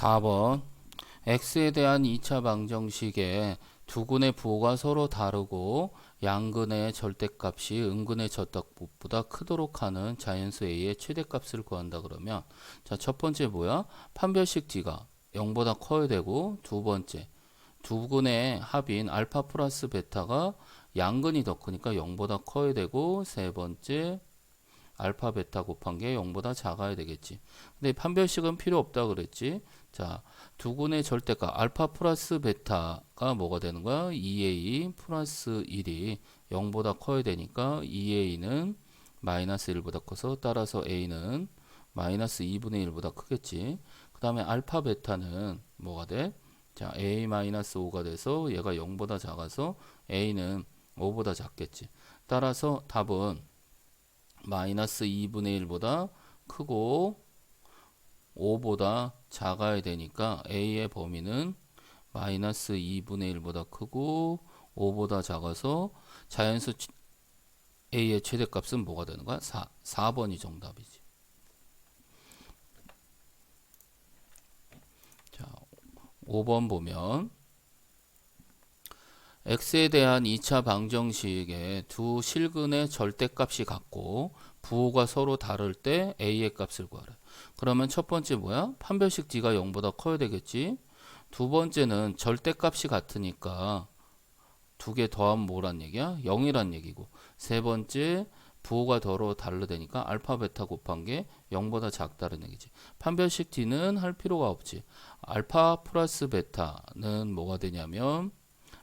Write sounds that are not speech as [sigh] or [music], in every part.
4번 x에 대한 2차 방정식에 두근의 부호가 서로 다르고 양근의 절대값이 음근의 절대값보다 크도록 하는 자연수 a의 최대값을 구한다 그러면 자 첫 번째 뭐야? 판별식 d가 0보다 커야 되고 두 번째 두근의 합인 알파 플러스 베타가 양근이 더 크니까 0보다 커야 되고 세 번째 알파 베타 곱한 게 0보다 작아야 되겠지. 근데 판별식은 필요 없다 그랬지. 자, 두근의 절대값 알파 플러스 베타가 뭐가 되는 거야? 2a 플러스 1이 0보다 커야 되니까 2a는 마이너스 1보다 커서 따라서 a는 마이너스 2분의 1보다 크겠지. 그 다음에 알파 베타는 뭐가 돼? 자, a 마이너스 5가 돼서 얘가 0보다 작아서 a는 5보다 작겠지. 따라서 답은 마이너스 2분의 1보다 크고 5보다 작아야 되니까 a의 범위는 마이너스 2분의 1보다 크고 5보다 작아서 자연수 치- a의 최대값은 뭐가 되는 거야? 4, 4번이 정답이지. 자, 5번 보면 x에 대한 2차 방정식의 두 실근의 절대값이 같고 부호가 서로 다를 때 a의 값을 구하래. 그러면 첫 번째 뭐야? 판별식 d가 0보다 커야 되겠지. 두 번째는 절대값이 같으니까 두 개 더하면 뭐란 얘기야? 0이란 얘기고. 세 번째 부호가 더러 다르다니까 알파 베타 곱한 게 0보다 작다는 얘기지. 판별식 d는 할 필요가 없지. 알파 플러스 베타는 뭐가 되냐면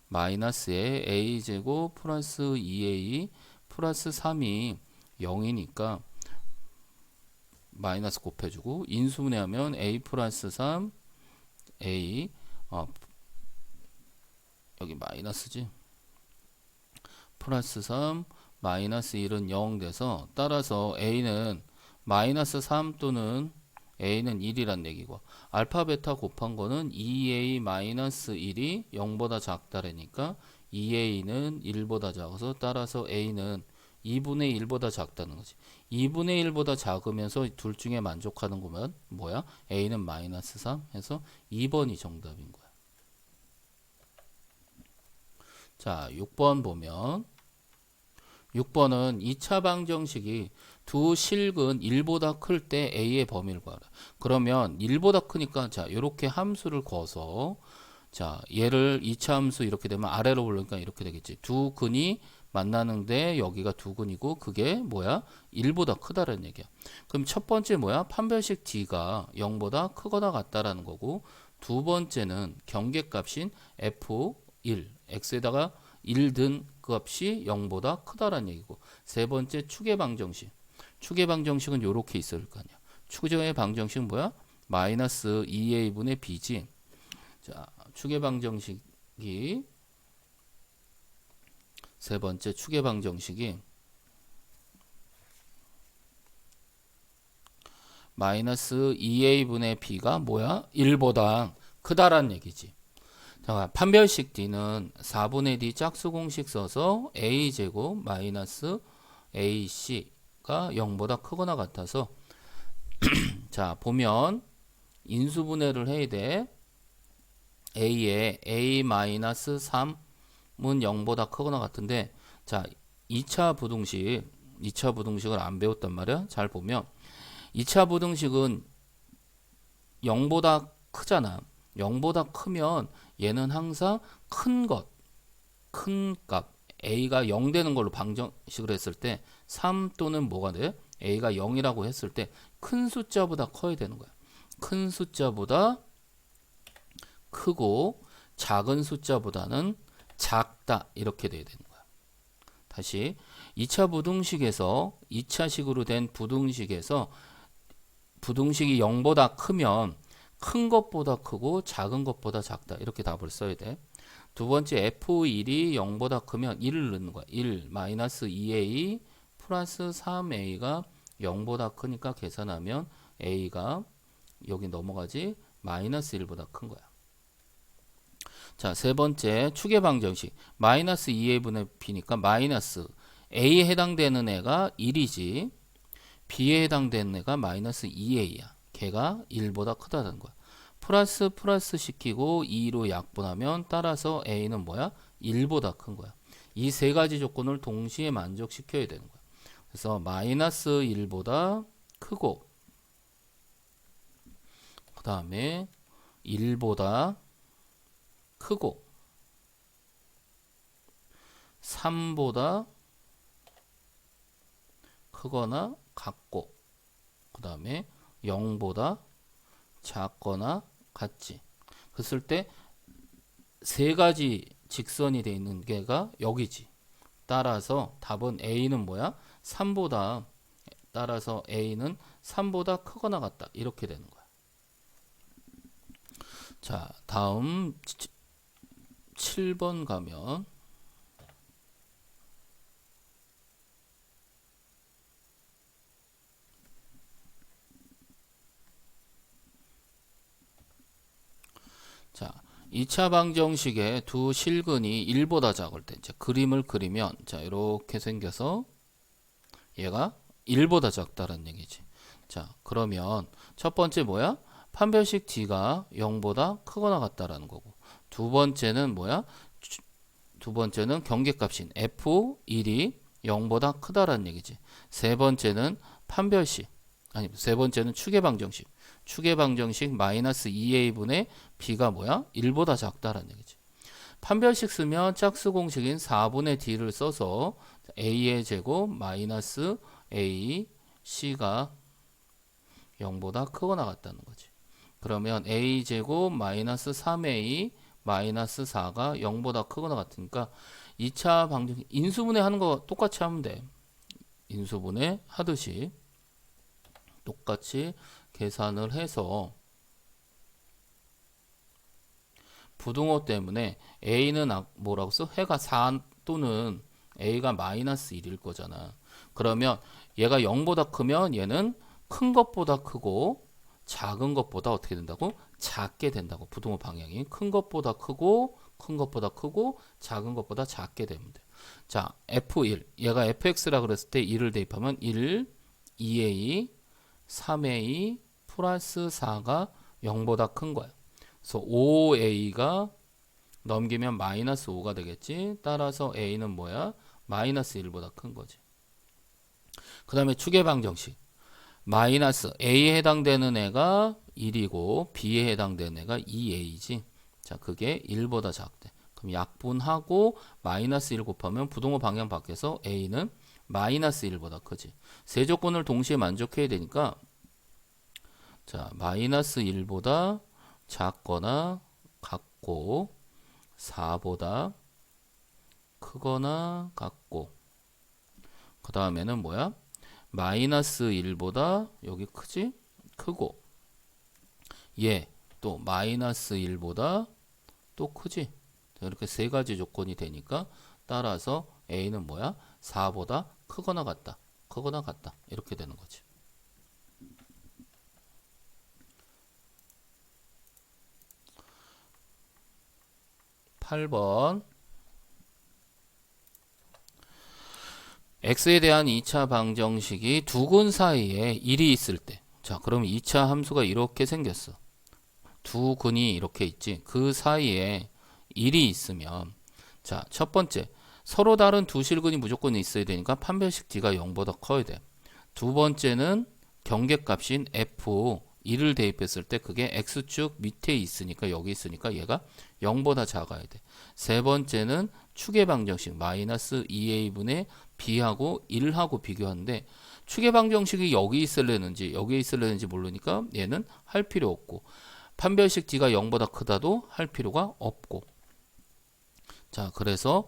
마이너스에 a 제곱 플러스 2a 플러스 3이 0이니까 마이너스 곱해주고 인수분해하면 a 플러스 3 a 어, 여기 마이너스지? 플러스 3 마이너스 1은 0 돼서 따라서 a는 마이너스 3 또는 a는 1이란 얘기고 알파 베타 곱한 거는 2a 마이너스 1이 0보다 작다라니까 2a는 1보다 작아서 따라서 a는 2분의 1보다 작다는 거지. 2분의 1보다 작으면서 둘 중에 만족하는 거면 뭐야? a는 마이너스 3 해서 2번이 정답인 거야. 자, 6번 보면 6번은 2차 방정식이 두 실근 1보다 클 때 a의 범위를 구하라. 그러면 1보다 크니까 자, 이렇게 함수를 거서 자, 얘를 2차 함수 이렇게 되면 아래로 올리니까 이렇게 되겠지. 두 근이 만나는데 여기가 두 근이고 그게 뭐야? 1보다 크다라는 얘기야. 그럼 첫 번째 뭐야? 판별식 d가 0보다 크거나 같다라는 거고 두 번째는 경계값인 f1 x에다가 1든 그 값이 0보다 크다라는 얘기고 세 번째 축의 방정식 축의 방정식은 이렇게 있을 거 아니야. 축의 방정식은 뭐야? 마이너스 2a분의 b지. 자, 축의 방정식이 세 번째 축의 방정식이 마이너스 2a분의 b가 뭐야? 1보다 크다란 얘기지. 자, 판별식 d는 4분의 d 짝수 공식 써서 a 제곱 마이너스 ac 가 0보다 크거나 같아서 [clears throat] 자, 보면 인수분해를 해야 돼. a에 a 마이너스 3은 0보다 크거나 같은데 자, 2차 부등식 2차 부등식을 안 배웠단 말이야. 잘 보면 2차 부등식은 0보다 크잖아. 0보다 크면 얘는 항상 큰 것, 큰 값, a가 0 되는 걸로 방정식을 했을 때 3 또는 뭐가 돼? a가 0이라고 했을 때 큰 숫자보다 커야 되는 거야. 큰 숫자보다 크고 작은 숫자보다는 작다 이렇게 돼야 되는 거야. 다시 2차 부등식에서 2차식으로 된 부등식에서 부등식이 0보다 크면 큰 것보다 크고 작은 것보다 작다 이렇게 답을 써야 돼. 두 번째 f1이 0보다 크면 1을 넣는 거야. 1 마이너스 2a 플러스 3a가 0보다 크니까 계산하면 a가 여기 넘어가지 마이너스 1보다 큰 거야. 자, 세 번째 축의 방정식 마이너스 2a분의 b니까 마이너스 a에 해당되는 애가 1이지 b에 해당되는 애가 마이너스 2a야. 걔가 1보다 크다는 거야. 플러스 플러스 시키고 2로 약분하면 따라서 a는 뭐야? 1보다 큰 거야. 이 세 가지 조건을 동시에 만족시켜야 되는 거야. 그래서 마이너스 1보다 크고 그 다음에 1보다 크고 3보다 크거나 같고 그 다음에 0보다 작거나 같지. 그랬을 때 세 가지 직선이 돼 있는 게가 여기지. 따라서 답은 A는 뭐야? 3보다 따라서 A는 3보다 크거나 같다. 이렇게 되는 거야. 자 다음 7번 가면 자, 2차 방정식의 두 실근이 1보다 작을 때 이제 그림을 그리면 자, 이렇게 생겨서 얘가 1보다 작다는 얘기지. 자, 그러면 첫 번째 뭐야? 판별식 D가 0보다 크거나 같다라는 거고. 두 번째는 뭐야? 주- 두 번째는 경계값인 F1이 0보다 크다라는 얘기지. 세 번째는 판별식. 아니, 세 번째는 추계 방정식. 추계 방정식 마이너스 2a분의 b가 뭐야? 1보다 작다라는 얘기지. 판별식 쓰면 짝수 공식인 4분의 d를 써서 a의 제곱 마이너스 a c가 0보다 크거나 같다는 거지. 그러면 a 제곱 마이너스 3a 마이너스 4가 0보다 크거나 같으니까 2차 방정식 인수분해 하는 거 똑같이 하면 돼. 인수분해 하듯이 똑같이 계산을 해서 부등호 때문에 a는 아- 뭐라고 써? 해가 4 또는 a가 마이너스 1일 거잖아. 그러면 얘가 0보다 크면 얘는 큰 것보다 크고 작은 것보다 어떻게 된다고? 작게 된다고. 부등호 방향이 큰 것보다 크고 큰 것보다 크고 작은 것보다 작게 되면 돼. 자, f1 얘가 fx라 그랬을 때 1을 대입하면 1 2a 3a 플러스 4가 0보다 큰 거야. 그래서 5a가 넘기면 마이너스 5가 되겠지. 따라서 a는 뭐야? 마이너스 1보다 큰 거지. 그 다음에 추계 방정식. 마이너스 a에 해당되는 애가 1이고 b에 해당되는 애가 2a지. 자, 그게 1보다 작대. 그럼 약분하고 마이너스 1 곱하면 부동호 방향 밖에서 a는 마이너스 1보다 크지. 세 조건을 동시에 만족해야 되니까 자, 마이너스 1보다 작거나 같고 4보다 크거나 같고 그 다음에는 뭐야? 마이너스 1보다 여기 크지? 크고 얘또 마이너스 1보다 또 크지? 이렇게 세 가지 조건이 되니까 따라서 A는 뭐야? 4보다 크거나 같다. 크거나 같다. 이렇게 되는 거지. 팔번 x에 대한 2차 방정식이 두근 사이에 1이 있을 때. 자, 그럼 2차 함수가 이렇게 생겼어. 두 근이 이렇게 있지. 그 사이에 1이 있으면 자, 첫 번째. 서로 다른 두 실근이 무조건 있어야 되니까 판별식 d가 0보다 커야 돼. 두 번째는 경계값인 f 1을 대입했을 때 그게 x축 밑에 있으니까 여기 있으니까 얘가 0보다 작아야 돼. 세 번째는 추계 방정식 마이너스 2a분의 b하고 1하고 비교하는데 추계 방정식이 여기 있을래는지 여기 있을래는지 모르니까 얘는 할 필요 없고 판별식 d가 0보다 크다도 할 필요가 없고 자 그래서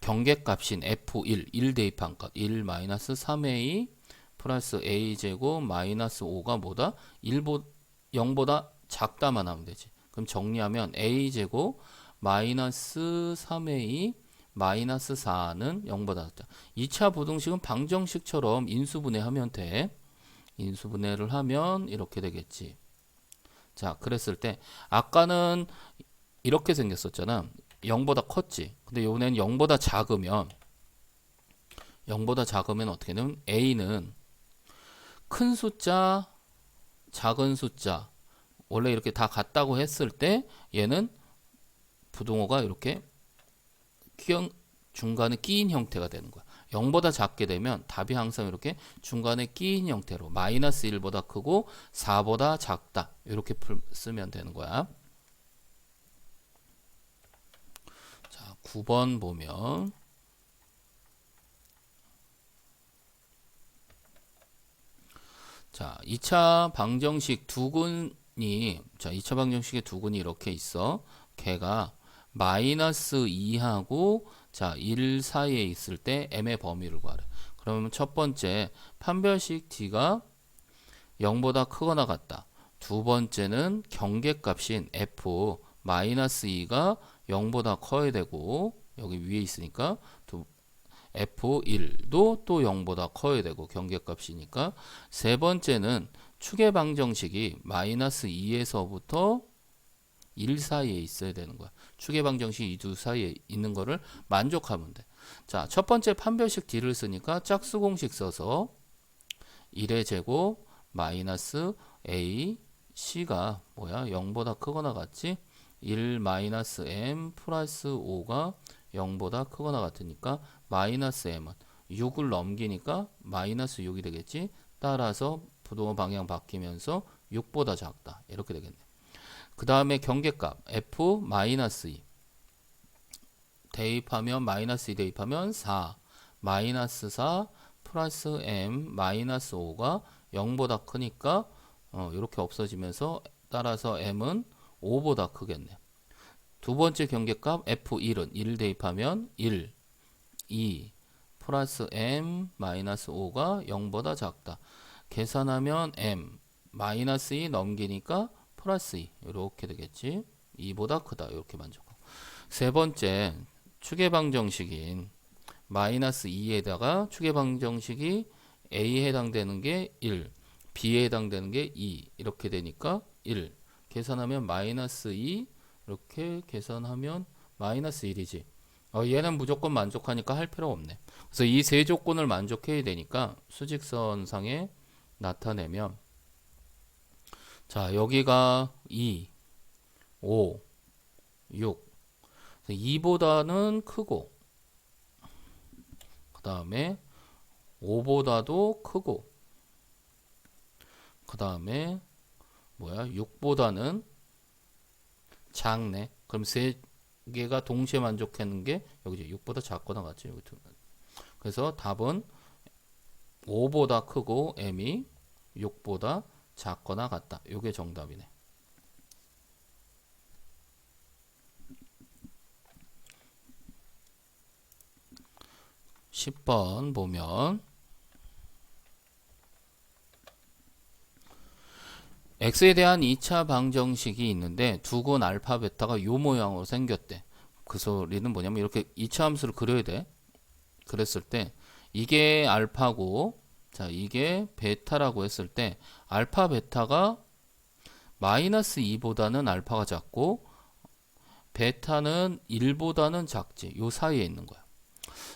경계값인 f1 1 대입한 값 1 마이너스 3a 플러스 a 제곱 마이너스 5가 뭐다 1보 0보다 작다만 하면 되지 그럼 정리하면 a 제곱 마이너스 3a 마이너스 4는 0보다 작다. 2차 부등식은 방정식처럼 인수분해하면 돼. 인수분해를 하면 이렇게 되겠지. 자, 그랬을 때 아까는 이렇게 생겼었잖아. 0보다 컸지. 근데 요번에는 0보다 작으면 0보다 작으면 어떻게 되면 a는 큰 숫자, 작은 숫자 원래 이렇게 다 같다고 했을 때 얘는 부동호가 이렇게 끼어 중간에 끼인 형태가 되는 거야. 0보다 작게 되면 답이 항상 이렇게 중간에 끼인 형태로 마이너스 1보다 크고 4보다 작다. 이렇게 풀, 쓰면 되는 거야. 자, 9번 보면 자, 2차 방정식 두근이 자, 2차 방정식의 두근이 이렇게 있어. 걔가 마이너스 2하고 자, 1 사이에 있을 때 m의 범위를 구하래. 그러면 첫 번째 판별식 t가 0보다 크거나 같다. 두 번째는 경계값인 f 마이너스 2가 0보다 커야 되고 여기 위에 있으니까 두 f1도 또 0보다 커야 되고 경계값이니까 세 번째는 축의 방정식이 마이너스 2에서부터 1 사이에 있어야 되는 거야. 축의 방정식 이 두 사이에 있는 거를 만족하면 돼. 자, 첫 번째 판별식 D를 쓰니까 짝수 공식 써서 1의 제곱 마이너스 A C가 뭐야? 0보다 크거나 같지? 1 마이너스 M 플러스 5가 0보다 크거나 같으니까 마이너스 M은 6을 넘기니까 마이너스 6이 되겠지? 따라서 부동호 방향 바뀌면서 6보다 작다. 이렇게 되겠네. 그 다음에 경계값 f 마이너스 2 대입하면 마이너스 2 대입하면 4 마이너스 4 플러스 m 마이너스 5가 0보다 크니까 어, 이렇게 없어지면서 따라서 m은 5보다 크겠네. 두 번째 경계값 f1은 1 대입하면 1 2 플러스 m 마이너스 5가 0보다 작다. 계산하면 m 마이너스 2 넘기니까 플러스 2 이렇게 되겠지? 2보다 크다. 이렇게 만족하고. 세 번째 축의 방정식인 마이너스 2에다가 축의 방정식이 A에 해당되는 게 1, B에 해당되는 게 2 이렇게 되니까 1 계산하면 마이너스 2 이렇게 계산하면 마이너스 1이지 어, 얘는 무조건 만족하니까 할 필요 없네 그래서 이 세 조건을 만족해야 되니까 수직선상에 나타내면 자, 여기가 2, 5, 6. 2보다는 크고, 그 다음에 5보다도 크고, 그 다음에 뭐야? 6보다는 작네. 그럼 세 개가 동시에 만족하는 게 여기지 6보다 작거나 같지. 여기 두. 그래서 답은 5보다 크고 m이 6보다 작거나 같다. 요게 정답이네. 10번 보면 x에 대한 2차 방정식이 있는데 두근 알파 베타가 요 모양으로 생겼대. 그 소리는 뭐냐면 이렇게 2차 함수를 그려야 돼. 그랬을 때 이게 알파고 자, 이게 베타라고 했을 때 알파 베타가 마이너스 2보다는 알파가 작고 베타는 1보다는 작지. 요 사이에 있는 거야.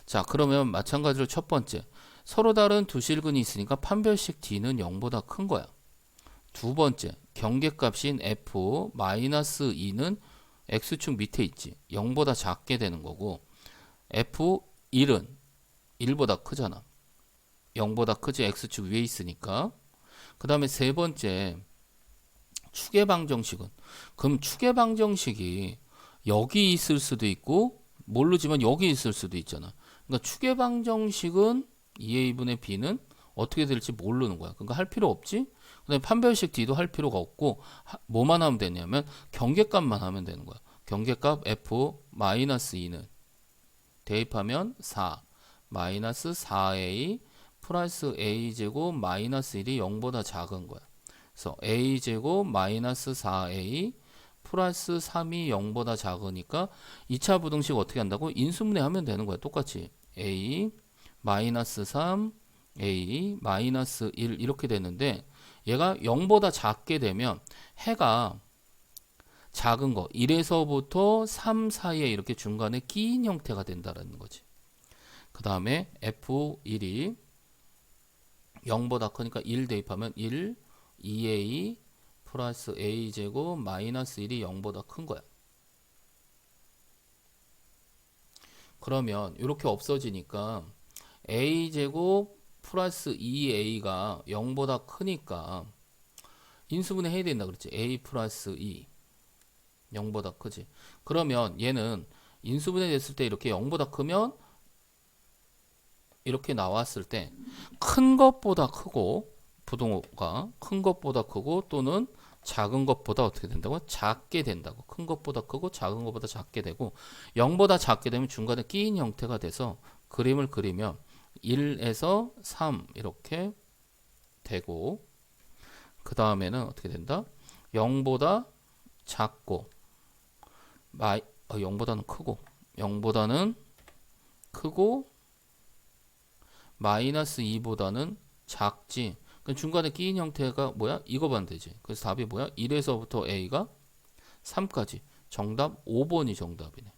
자, 그러면 마찬가지로 첫 번째. 서로 다른 두 실근이 있으니까 판별식 D는 0보다 큰 거야. 두 번째. 경계값인 F 마이너스 2는 X축 밑에 있지. 0보다 작게 되는 거고 F1은 1보다 크잖아. 0보다 크지 x축 위에 있으니까 그 다음에 세 번째 축의 방정식은 그럼 축의 방정식이 여기 있을 수도 있고 모르지만 여기 있을 수도 있잖아 그러니까 축의 방정식은 2a분의 b는 어떻게 될지 모르는 거야 그러니까 할 필요 없지 그다음에 판별식 d도 할 필요가 없고 뭐만 하면 되냐면 경계값만 하면 되는 거야 경계값 f 마이너스 2는 대입하면 4 마이너스 4a 플러스 a제곱 마이너스 1이 0보다 작은 거야. 그래서 a제곱 마이너스 4a 플러스 3이 0보다 작으니까 2차 부등식 어떻게 한다고? 인수분해 하면 되는 거야. 똑같이 a 마이너스 3 a 마이너스 1 이렇게 되는데 얘가 0보다 작게 되면 해가 작은 거 1에서부터 3 사이에 이렇게 중간에 끼인 형태가 된다는 거지. 그 다음에 f1이 0보다 크니까 1 대입하면 1, 2a 플러스 a제곱 마이너스 1이 0보다 큰 거야. 그러면 이렇게 없어지니까 a제곱 플러스 2a가 0보다 크니까 인수분해 해야 된다 그랬지. a 플러스 2 0보다 크지. 그러면 얘는 인수분해 됐을 때 이렇게 0보다 크면 이렇게 나왔을 때 큰 것보다 크고 부동호가 큰 것보다 크고 또는 작은 것보다 어떻게 된다고? 작게 된다고. 큰 것보다 크고 작은 것보다 작게 되고 0보다 작게 되면 중간에 끼인 형태가 돼서 그림을 그리면 1에서 3 이렇게 되고 그 다음에는 어떻게 된다? 0보다 작고 마이 어, 0보다는 크고 0보다는 크고 마이너스 2보다는 작지. 그럼 중간에 끼인 형태가 뭐야? 이거 반 되지. 그래서 답이 뭐야? 1에서부터 a가 3까지. 정답 5번이 정답이네.